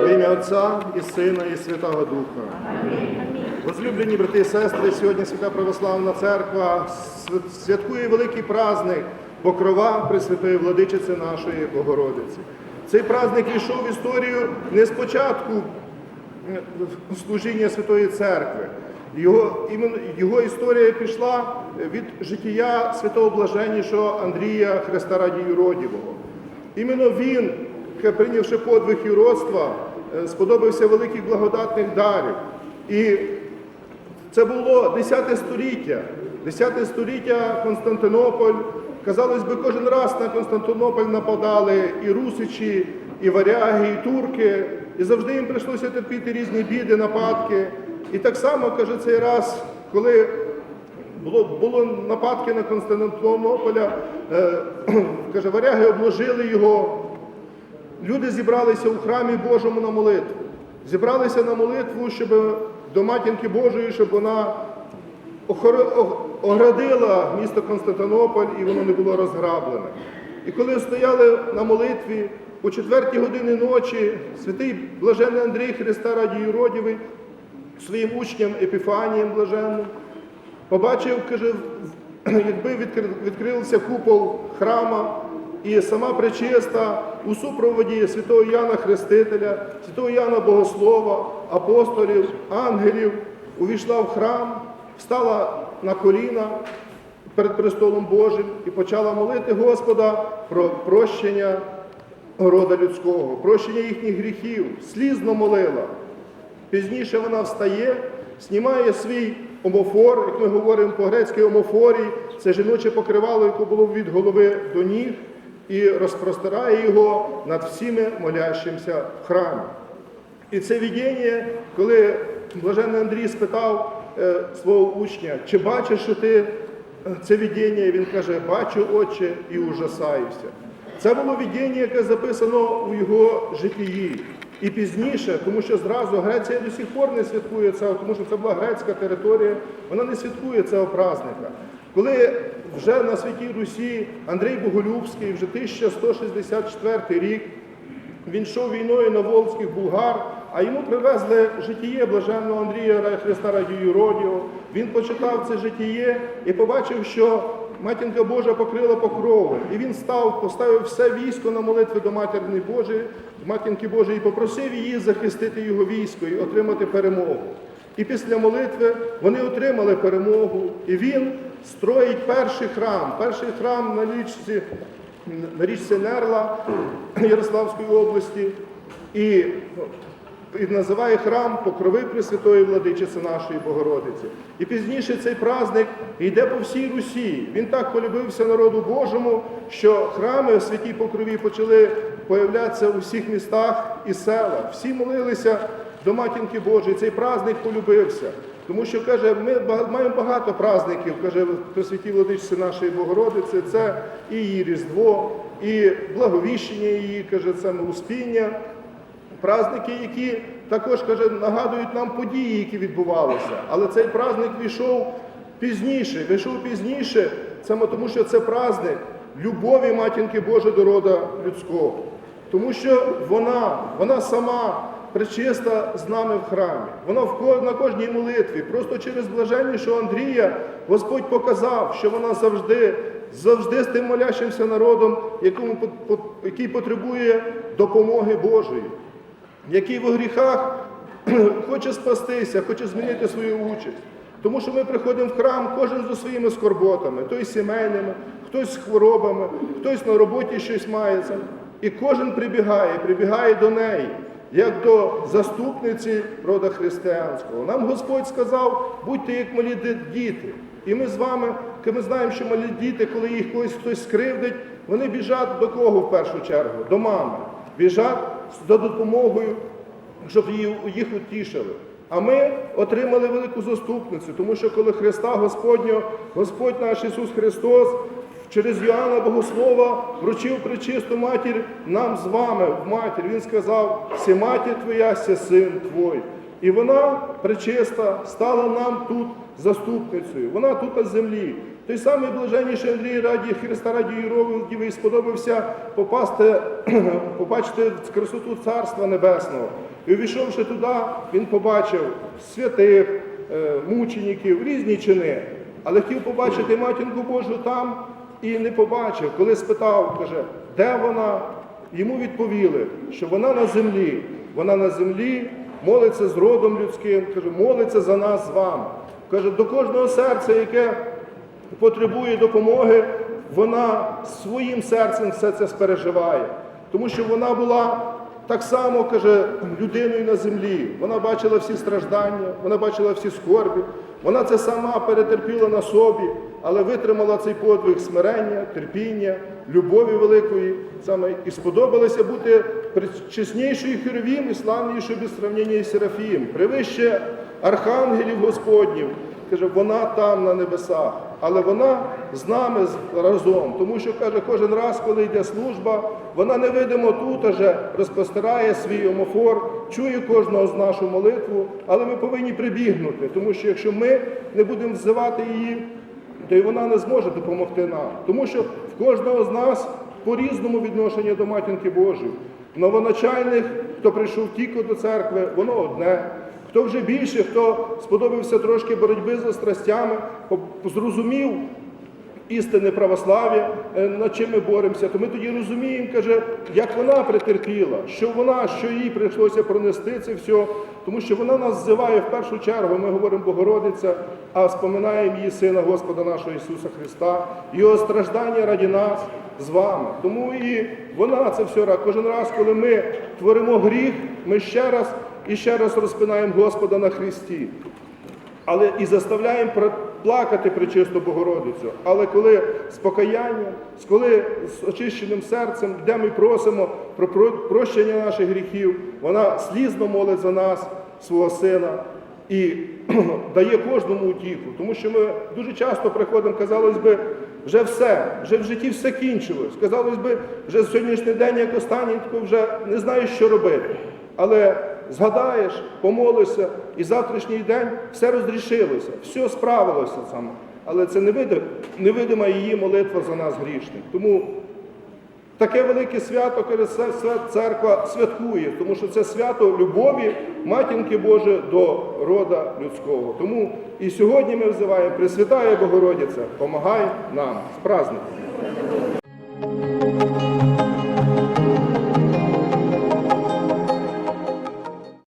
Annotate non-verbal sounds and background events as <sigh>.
Во ім'я Отця і Сина, і Святого Духа. Возлюблені брати і сестри, сьогодні Свята Православна Церква святкує великий праздник Покрова Пресвятої Владичиці нашої Богородиці. Цей праздник війшов в історію не спочатку служіння Святої Церкви. Його, його історія пішла від життя святого блаженнішого Андрія Христа раді Юродівого. Іменно він, прийнявши подвиг юродства, е, сподобався великих благодатних дарів. І це було 10 століття. 10 століття Константинополь. Казалось би, кожен раз на Константинополь нападали і русичі, і варяги, і турки. І завжди їм прийшлося терпіти різні біди, нападки. І так само, каже, цей раз, коли було, було нападки на Константинополя, е, <clears throat> каже, варяги обложили його, Люди зібралися у храмі Божому на молитву. Зібралися на молитву, щоб до матінки Божої, щоб вона оградила місто Константинополь і воно не було розграблене. І коли стояли на молитві о четвертій годині ночі, святий блаженний Андрій Христа раді Юродівий своїм учням Епіфанієм блаженним побачив, каже, <clears throat> якби відкрився купол храма, і сама пречиста у супроводі святого Яна Хрестителя, святого Яна Богослова, апостолів, ангелів, увійшла в храм, встала на коліна перед престолом Божим і почала молити Господа про прощення рода людського, прощення їхніх гріхів, слізно молила. Пізніше вона встає, знімає свій омофор, як ми говоримо по-грецьки омофорій, це жіноче покривало, яке було від голови до ніг, і розпростирає його над всіми молящимся в храмі. І це видіння, коли блаженний Андрій спитав е, свого учня, чи бачиш, ти е, це видіння, він каже, бачу, отче, і ужасаюся. Це було видіння, яке записано у його житті. І пізніше, тому що зразу Греція до сих пор не святкує це, тому що це була грецька територія, вона не святкує цього праздника. Коли вже на Святій Русі Андрій Боголюбський, вже 1164 рік, він йшов війною на Волзьких булгар, а йому привезли житіє блаженного Андрія Христа Радію Родіо. Він почитав це житіє і побачив, що матінка Божа покрила покровом. І він став, поставив все військо на молитви до Матері Божої, Матінки Божої, і попросив її захистити його військо і отримати перемогу. І після молитви вони отримали перемогу, і він строїть перший храм, перший храм на річці, на річці Нерла Ярославської області, і, і називає храм Покрови Пресвятої Владичиці нашої Богородиці. І пізніше цей праздник йде по всій Русі. Він так полюбився народу Божому, що храми в святій покрові почали появлятися у всіх містах і селах. Всі молилися до матінки Божої. Цей праздник полюбився. Тому що каже, ми маємо багато праздників, каже при святій владичці нашої Богородиці. Це і її Різдво, і благовіщення її, каже, це Успіння. Праздники, які також каже, нагадують нам події, які відбувалися. Але цей праздник війшов пізніше. Вийшов пізніше, саме тому, що це праздник любові матінки Божої до рода людського. Тому що вона, вона сама причиста з нами в храмі. Вона в на кожній молитві. Просто через блаженнішого Андрія Господь показав, що вона завжди, завжди з тим молящимся народом, якому, який потребує допомоги Божої, який в гріхах <clears throat> хоче спастися, хоче змінити свою участь. Тому що ми приходимо в храм, кожен зі своїми скорботами, хтось сімейними, хтось з хворобами, хтось на роботі щось мається. І кожен прибігає, прибігає до неї, як до заступниці рода християнського. Нам Господь сказав, будьте як малі діти. І ми з вами, коли ми знаємо, що малі діти, коли їх когось хтось скривдить, вони біжать до кого в першу чергу? До мами. Біжать за допомогою щоб їх утішили. А ми отримали велику заступницю, тому що коли Христа Господнього, Господь наш Ісус Христос через Йоанна Богослова вручив причисту матір нам з вами в матір. Він сказав, «Сі матір твоя, сі син твой. І вона причиста стала нам тут заступницею. Вона тут на землі. Той самий блаженніший Андрій раді Христа раді Єровидівий сподобався попасти, <clears throat> побачити красоту Царства Небесного. І увійшовши туди, він побачив святих, е, мучеників, різні чини. Але хотів побачити матінку Божу там і не побачив. Коли спитав, каже, де вона? Йому відповіли, що вона на землі. Вона на землі молиться з родом людським, каже, молиться за нас з вами. Каже, до кожного серця, яке потребує допомоги, вона своїм серцем все це спереживає. Тому що вона була так само, каже, людиною на землі. Вона бачила всі страждання, вона бачила всі скорбі. Вона це сама перетерпіла на собі, але витримала цей подвиг смирення, терпіння, любові великої, саме і сподобалося бути чеснішою херовім і славнішою без сравнення і Серафім, привище архангелів Господніх. Каже, вона там на небесах, але вона з нами разом. Тому що каже, кожен раз, коли йде служба, вона невидимо тут уже розпостирає свій омофор, чує кожного з нашу молитву, але ми повинні прибігнути, тому що якщо ми не будемо взивати її, то й вона не зможе допомогти нам. Тому що в кожного з нас по-різному відношення до матінки Божої. Новоначальних, хто прийшов тільки до церкви, воно одне. Хто вже більше, хто сподобався трошки боротьби за страстями, зрозумів істинне православ'я, е, над чим ми боремося, то ми тоді розуміємо, каже, як вона претерпіла, що вона, що їй прийшлося пронести це все, тому що вона нас ззиває в першу чергу, ми говоримо Богородиця, а споминаємо її Сина Господа нашого Ісуса Христа, Його страждання раді нас з вами. Тому і вона це все кожен раз, коли ми творимо гріх, ми ще раз і ще раз розпинаємо Господа на Христі але і заставляємо плакати причисту Богородицю. Але коли з покаянням, коли з очищеним серцем, де ми просимо про про- прощення наших гріхів, вона слізно молить за нас, свого сина, і <clears throat> дає кожному утіху. Тому що ми дуже часто приходимо, казалось би, вже все, вже в житті все кінчилось. Казалось би, вже сьогоднішній день, як останній, вже не знаєш, що робити. Але згадаєш, помолишся, і завтрашній день все розрішилося, все справилося саме. Але це невидима, її молитва за нас грішних. Тому таке велике свято це церква святкує, тому що це свято любові матінки Божої до рода людського. Тому і сьогодні ми взиваємо Пресвятая Богородиця, помагай нам з праздником.